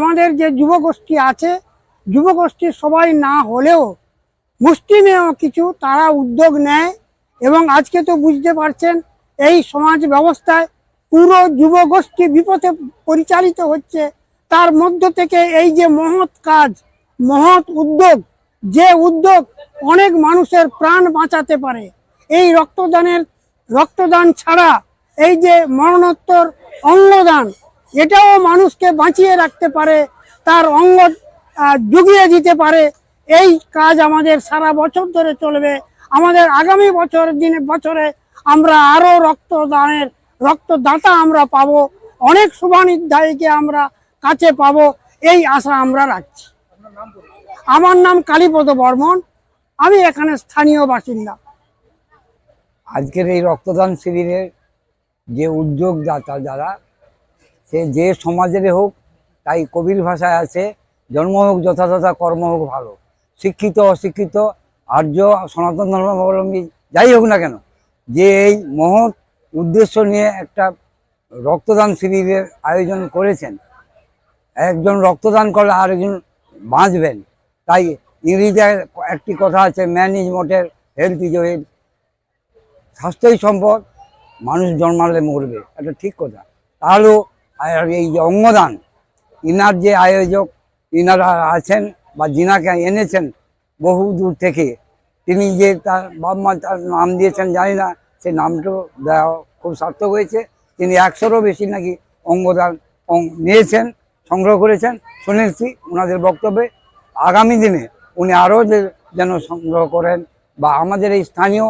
আমাদের যে যুবগোষ্ঠী আছে, যুবগোষ্ঠী সবাই না হলেও মুষ্টিমেয় কিছু তারা উদ্যোগ নেয় এবং আজকে তো বুঝতে পারছেন, এই সমাজ ব্যবস্থায় পুরো যুবগোষ্ঠী বিপথে পরিচালিত হচ্ছে। তার মধ্য থেকে এই যে মহৎ কাজ, মহৎ উদ্যোগ, যে উদ্যোগ অনেক মানুষের প্রাণ বাঁচাতে পারে, এই রক্তদানের, রক্তদান ছাড়া এই যে মরণোত্তর অঙ্গদান এটাও মানুষকে বাঁচিয়ে রাখতে পারে, তার অঙ্গ জুগিয়ে দিতে পারে। এই কাজ আমাদের সারা বছর ধরে চলবে। আমাদের আগামী বছর দিনে, বছরে আমরা আরও রক্তদানের, রক্তদাতা আমরা পাবো। অনেক শুভানির্ধায়ীকে আমরা কাছে পাবো। এই আশা আমরা রাখছি। আমার নাম কালীপদ বর্মন। আমি এখানে স্থানীয় বাসিন্দা। আজকের এই রক্তদান শিবিরের যে উদ্যোগদাতা যারা সে যে সমাজের হোক, তাই কবির ভাষায় আছে, জন্ম হোক যথাযথ, কর্ম হোক ভালো। শিক্ষিত, অশিক্ষিত, আর্য, সনাতন ধর্মাবলম্বী, যাই হোক না কেন, যে এই মহৎ উদ্দেশ্য নিয়ে একটা রক্তদান শিবিরের আয়োজন করেছেন। একজন রক্তদান করলে আরেকজন বাঁচবেন। তাই ইংরেজিতে একটি কথা আছে man is mortal health is wealth স্বাস্থ্যই সম্পদ, মানুষ জন্মালে মরবে। এটা ঠিক কথা। তাহলেও আর এই যে অঙ্গদান, ইনার যে আয়োজক ইনারা আছেন বা যিনাকে এনেছেন বহু দূর থেকে, তিনি যে তার বাবা মা তার নাম দিয়েছেন, জানি না, সে নামটাও দেওয়া খুব সার্থক হয়েছে। তিনি একশোরও বেশি নাকি অঙ্গদান নিয়েছেন, সংগ্রহ করেছেন। শুনেছি ওনাদের বক্তব্যে। আগামী দিনে উনি আরও যেন সংগ্রহ করেন বা আমাদের এই স্থানীয়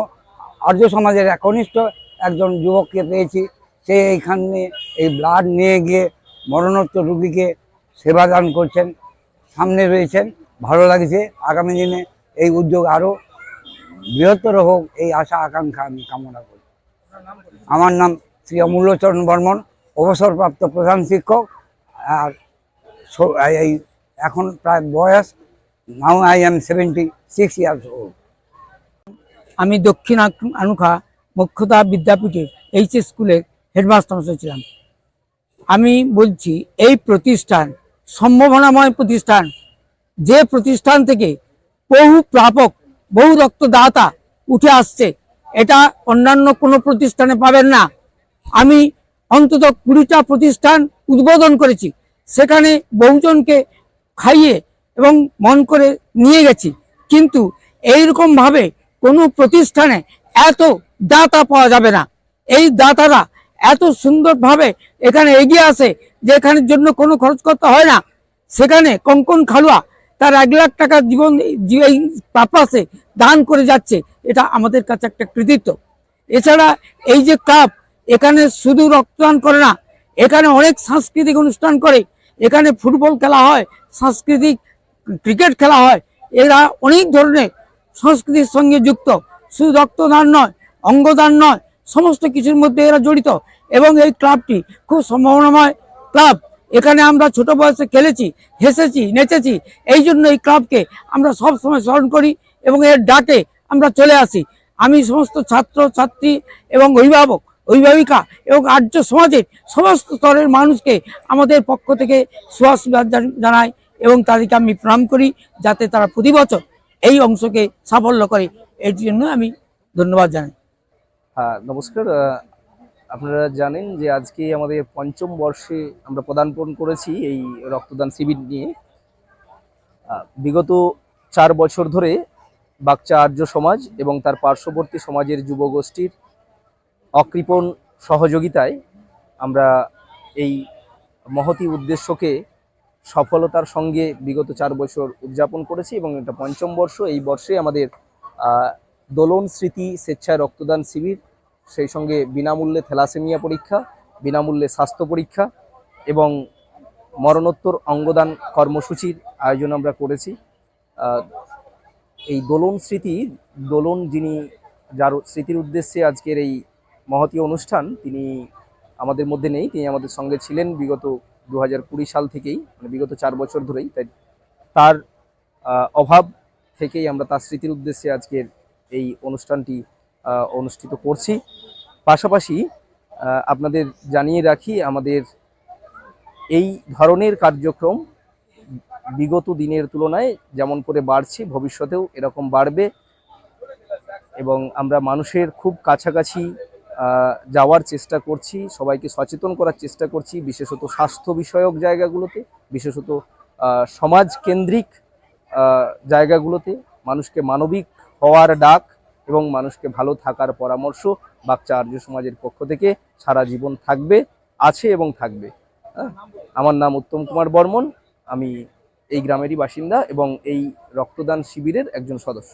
আর্য সমাজের একনিষ্ঠ একজন যুবককে পেয়েছি সে এইখানে এই ব্লাড নিয়ে গিয়ে মরণোত্তর রুগীকে সেবা দান করছেন, সামনে রয়েছেন, ভালো লাগছে। আগামী দিনে এই উদ্যোগ আরও বৃহত্তর হোক এই আশা, আকাঙ্ক্ষা আমি কামনা করি। আমার নাম শ্রী অমূল্যচরণ বর্মন, অবসরপ্রাপ্ত প্রধান শিক্ষক। আর এই এখন প্রায় বয়স, now I am seventy six years old. আমি দক্ষিণ আনুখা মুখ্যতা বিদ্যাপীঠের এইচ স্কুলের হেডমাস্টার ছিলাম আমি বলছি, এই প্রতিষ্ঠান, সম্ভাবনাময় প্রতিষ্ঠান, যে প্রতিষ্ঠান থেকে বহু প্রাপক, বহু রক্তদাতা উঠে আসছে, এটা অন্যান্য কোনো প্রতিষ্ঠানে পাবেন না। আমি অন্তত কুড়িটা প্রতিষ্ঠান উদ্বোধন করেছি, সেখানে বহুজনকে খাইয়ে এবং মন করে নিয়ে গেছি। কিন্তু এইরকম ভাবে কোনো প্রতিষ্ঠানে এত দাতা পাওয়া যাবে না। এই দাতারা এত সুন্দরভাবে এখানে এগিয়ে আসে, যে এখানের জন্য কোনো খরচ করতে হয় না। সেখানে কঙ্কন খালুয়া তার এক লাখ টাকা জীবন এই পারপাসে দান করে যাচ্ছে। এটা আমাদের কাছে একটা কৃতিত্ব। এছাড়া এই যে ক্লাব, এখানে শুধু রক্তদান করে না, এখানে অনেক সাংস্কৃতিক অনুষ্ঠান করে। এখানে ফুটবল খেলা হয়, সাংস্কৃতিক ক্রিকেট খেলা হয়। এরা অনেক ধরনের সংস্কৃতির সঙ্গে যুক্ত। শুধু রক্তদান নয়, অঙ্গদান নয় সমস্ত কিছুর মধ্যে এরা জড়িত। এবং এই ক্লাবটি খুব সম্ভাবনাময় ক্লাব। এখানে আমরা ছোট বয়সে খেলেছি, হেসেছি, নেচেছি, এই জন্য এই ক্লাবকে আমরা সব সময় স্মরণ করি এবং এর ডাকে আমরা চলে আসি। আমি সমস্ত ছাত্র, ছাত্রী এবং অভিভাবক, অভিভাবিকা এবং আর্য সমাজের সমস্ত স্তরের মানুষকে আমাদের পক্ষ থেকে সুয়াসবাদ জানাই এবং তাদেরকে আমি প্রণাম করি যাতে তারা প্রতি বছর এই অংশকে সাফল্য করে। এর জন্য আমি ধন্যবাদ জানাই। হ্যাঁ নমস্কার আপনারা জানেন যে আজকে আমাদের পঞ্চম বর্ষে আমরা পদার্পণ করেছি এই রক্তদান শিবির নিয়ে। বিগত চার বছর ধরে বাগচা আর্য সমাজ এবং তার পার্শ্ববর্তী সমাজের যুবগোষ্ঠীর অকৃপণ সহযোগিতায় আমরা এই মহতি উদ্দেশ্যকে সফলতার সঙ্গে বিগত চার বছর উদযাপন করেছি এবং এটা পঞ্চম বর্ষ। এই বর্ষে আমাদের দোলন স্মৃতি স্বেচ্ছায় রক্তদান শিবির সেই সঙ্গে বিনামূল্যে থ্যালাসেমিয়া পরীক্ষা, বিনামূল্যে স্বাস্থ্য পরীক্ষা এবং মরণোত্তর অঙ্গদান কর্মসূচির আয়োজন আমরা করেছি। এই দোলন স্মৃতি, দোলন যিনি, যার স্মৃতির উদ্দেশ্যে আজকের এই মহতী অনুষ্ঠান, তিনি আমাদের মধ্যে নেই, তিনি আমাদের সঙ্গে ছিলেন বিগত দু হাজার কুড়ি সাল থেকেই মানে বিগত চার বছর ধরেই। তাই তার অভাব থেকেই আমরা তার স্মৃতির উদ্দেশ্যে আজকের এই অনুষ্ঠানটি অনুষ্ঠিত করছি। পাশাপাশি আপনাদের জানিয়ে রাখি আমাদের এই ধরনের কার্যক্রম বিগত দিনের তুলনায় যেমন করে বাড়ছে ভবিষ্যতেও এরকম বাড়বে এবং আমরা মানুষের খুব কাছাকাছি যাওয়ার চেষ্টা করছি সবাইকে সচেতন করার চেষ্টা করছি বিশেষত স্বাস্থ্য বিষয়ক জায়গাগুলোতে বিশেষত আহ, সমাজ কেন্দ্রিক জায়গাগুলোতে। মানুষকে মানবিক হওয়ার ডাক এবং মানুষকে ভালো থাকার পরামর্শ বাচ্চা আর্য সমাজের পক্ষ থেকে সারা জীবন থাকবে, আছে এবং থাকবে? আমার নাম উত্তম কুমার বর্মন, আমি এই গ্রামেরই বাসিন্দা এবং এই রক্তদান শিবিরের একজন সদস্য